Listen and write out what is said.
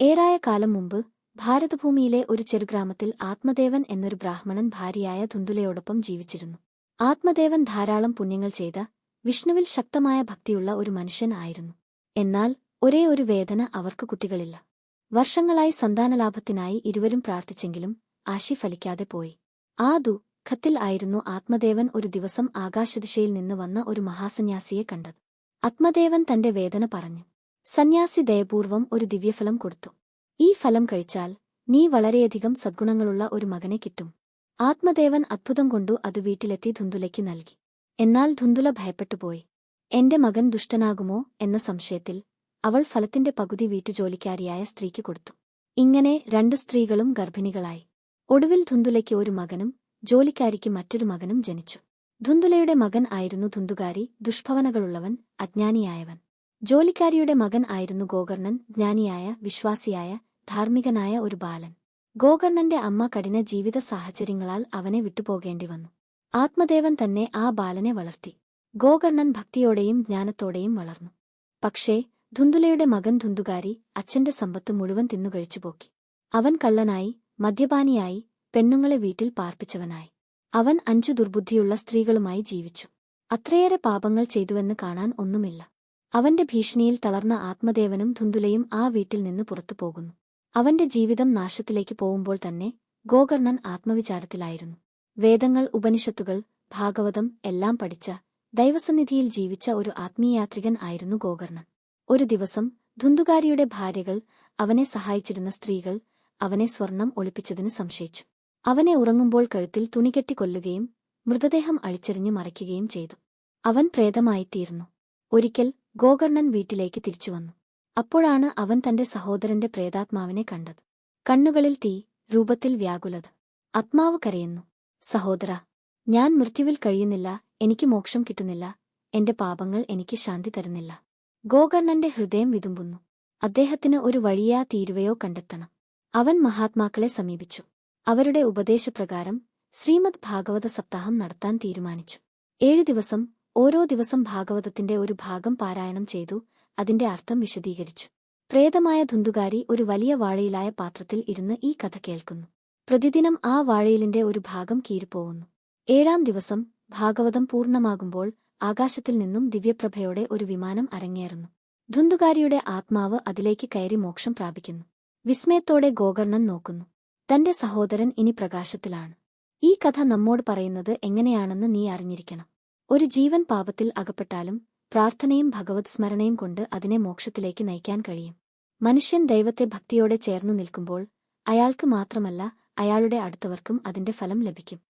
ഏറായ കാലം മുമ്പ് ഭാരതഭൂമിയിലെ ഒരു ചെറുഗ്രാമത്തിൽ ആത്മദേവൻ എന്നൊരു ബ്രാഹ്മണൻ ഭാര്യയായ ധുന്തുലയോടൊപ്പം ജീവിച്ചിരുന്നു. ആത്മദേവൻ ധാരാളം പുണ്യങ്ങൾ ചെയ്ത വിഷ്ണുവിൽ ശക്തമായ ഭക്തിയുള്ള ഒരു മനുഷ്യൻ ആയിരുന്നു. എന്നാൽ ഒരേ ഒരു വേദന അവർക്ക് കുട്ടികളില്ല. വർഷങ്ങളായി സന്താനലാഭത്തിനായി ഇരുവരും പ്രാർത്ഥിച്ചെങ്കിലും ആശി ഫലിക്കാതെ പോയി. ആ ദുഃഖത്തിൽ ആയിരുന്നു ആത്മദേവൻ ഒരു ദിവസം ആകാശദിശയിൽ നിന്ന് വന്ന ഒരു മഹാസന്യാസിയെ കണ്ടത്. ആത്മദേവൻ തന്റെ വേദന പറഞ്ഞു. സന്യാസി ദയപൂർവം ഒരു ദിവ്യഫലം കൊടുത്തു. ഈ ഫലം കഴിച്ചാൽ നീ വളരെയധികം സദ്ഗുണങ്ങളുള്ള ഒരു മകനെ കിട്ടും. ആത്മദേവൻ അത്ഭുതം കൊണ്ടു അത് വീട്ടിലെത്തി ധുന്തുലയ്ക്ക് നൽകി. എന്നാൽ ധുന്തുല ഭയപ്പെട്ടുപോയി. എന്റെ മകൻ ദുഷ്ടനാകുമോ? എന്ന സംശയത്തിൽ അവൾ ഫലത്തിന്റെ പകുതി വീട്ടുജോലിക്കാരിയായ സ്ത്രീക്ക് കൊടുത്തു. ഇങ്ങനെ രണ്ടു സ്ത്രീകളും ഗർഭിണികളായി. ഒടുവിൽ ധുന്തുലയ്ക്ക് ഒരു മകനും ജോലിക്കാരിക്ക് മറ്റൊരു മകനും ജനിച്ചു. ധുന്തുലയുടെ മകൻ ആയിരുന്നു ധുന്തുകാരി ദുഷ്ഭവനകളുള്ളവൻ അജ്ഞാനിയായവൻ. ജോലിക്കാരിയുടെ മകൻ ആയിരുന്നു ഗോകർണൻ ജ്ഞാനിയായ വിശ്വാസിയായ ധാർമ്മികനായ ഒരു ബാലൻ. ഗോകർണന്റെ അമ്മ കഠിന ജീവിത സാഹചര്യങ്ങളാൽ അവനെ വിട്ടുപോകേണ്ടി വന്നു. ആത്മദേവൻ തന്നെ ആ ബാലനെ വളർത്തി. ഗോകർണൻ ഭക്തിയോടെയും ജ്ഞാനത്തോടെയും വളർന്നു. പക്ഷേ ധുന്തുലയുടെ മകൻ ധുന്തുകാരി അച്ഛന്റെ സമ്പത്ത് മുഴുവൻ തിന്നുകഴിച്ചുപോക്കി അവൻ കള്ളനായി മദ്യപാനിയായി പെണ്ണുങ്ങളെ വീട്ടിൽ പാർപ്പിച്ചവനായി. അവൻ അഞ്ചു ദുർബുദ്ധിയുള്ള സ്ത്രീകളുമായി ജീവിച്ചു. അത്രയേറെ പാപങ്ങൾ ചെയ്തുവെന്ന് കാണാൻ ഒന്നുമില്ല. അവന്റെ ഭീഷണിയിൽ തളർന്ന ആത്മദേവനും ധുന്തുലയും ആ വീട്ടിൽ നിന്ന് പുറത്തു പോകുന്നു. അവന്റെ ജീവിതം നാശത്തിലേക്ക് പോകുമ്പോൾ തന്നെ ഗോകർണൻ ആത്മവിചാരത്തിലായിരുന്നു. വേദങ്ങൾ ഉപനിഷത്തുകൾ ഭാഗവതം എല്ലാം പഠിച്ച ദൈവസന്നിധിയിൽ ജീവിച്ച ഒരു ആത്മീയാത്രികൻ ആയിരുന്നു ഗോകർണൻ. ഒരു ദിവസം ധുന്തുകാരിയുടെ ഭാര്യകൾ അവനെ സഹായിച്ചിരുന്ന സ്ത്രീകൾ അവനെ സ്വർണം ഒളിപ്പിച്ചതിന് സംശയിച്ചു. അവനെ ഉറങ്ങുമ്പോൾ കഴുത്തിൽ തുണികെട്ടി കൊല്ലുകയും മൃതദേഹം അഴിച്ചെറിഞ്ഞു മറയ്ക്കുകയും ചെയ്തു. അവൻ പ്രേതമായിത്തീർന്നു. ഒരിക്കൽ ഗോകർണൻ വീട്ടിലേക്ക് തിരിച്ചുവന്നു അപ്പോഴാണ് അവൻ തന്റെ സഹോദരന്റെ പ്രേതാത്മാവിനെ കണ്ടത്. കണ്ണുകളിൽ തീ രൂപത്തിൽ വ്യാകുലത. ആത്മാവ് കരയുന്നു. സഹോദര ഞാൻ മൃത്യുവിൽ കഴിയുന്നില്ല എനിക്ക് മോക്ഷം കിട്ടുന്നില്ല എന്റെ പാപങ്ങൾ എനിക്ക് ശാന്തി തരുന്നില്ല ഗോകർണന്റെ ഹൃദയം വിതുമ്പുന്നു. അദ്ദേഹത്തിന് ഒരു വഴിയാ തീരുവയോ കണ്ടെത്തണം. അവൻ മഹാത്മാക്കളെ സമീപിച്ചു. അവരുടെ ഉപദേശപ്രകാരം ശ്രീമദ് ഭാഗവത സപ്താഹം നടത്താൻ തീരുമാനിച്ചു. ഏഴു ദിവസം ഓരോ ദിവസം ഭാഗവതത്തിന്റെ ഒരു ഭാഗം പാരായണം ചെയ്തു. അതിന്റെ അർത്ഥം വിശദീകരിച്ചു. പ്രേതമായ ധുന്തുകാരി ഒരു വലിയ വാഴയിലായ പാത്രത്തിൽ ഇരുന്ന് ഈ കഥ കേൾക്കുന്നു. പ്രതിദിനം ആ വാഴയിലിന്റെ ഒരു ഭാഗം കീറിപ്പോവുന്നു ഏഴാം ദിവസം ഭാഗവതം പൂർണമാകുമ്പോൾ ആകാശത്തിൽ നിന്നും ദിവ്യപ്രഭയോടെ ഒരു വിമാനം അരങ്ങേറുന്നു. ധുന്തുകാരിയുടെ ആത്മാവ് അതിലേക്ക് കയറി മോക്ഷം പ്രാപിക്കുന്നു. വിസ്മയത്തോടെ ഗോകർണൻ നോക്കുന്നു. തന്റെ സഹോദരൻ ഇനി പ്രകാശത്തിലാണ്. ഈ കഥ നമ്മോട് പറയുന്നത് എങ്ങനെയാണെന്ന് നീ അറിഞ്ഞിരിക്കണം. ഒരു ജീവൻ പാപത്തിൽ അകപ്പെട്ടാലും പ്രാർത്ഥനയും ഭഗവത് സ്മരണയും കൊണ്ട് അതിനെ മോക്ഷത്തിലേക്ക് നയിക്കാൻ കഴിയും. മനുഷ്യൻ ദൈവത്തെ ഭക്തിയോടെ ചേർന്നു നിൽക്കുമ്പോൾ അയാൾക്ക് മാത്രമല്ല അയാളുടെ അടുത്തവർക്കും അതിന്റെ ഫലം ലഭിക്കും.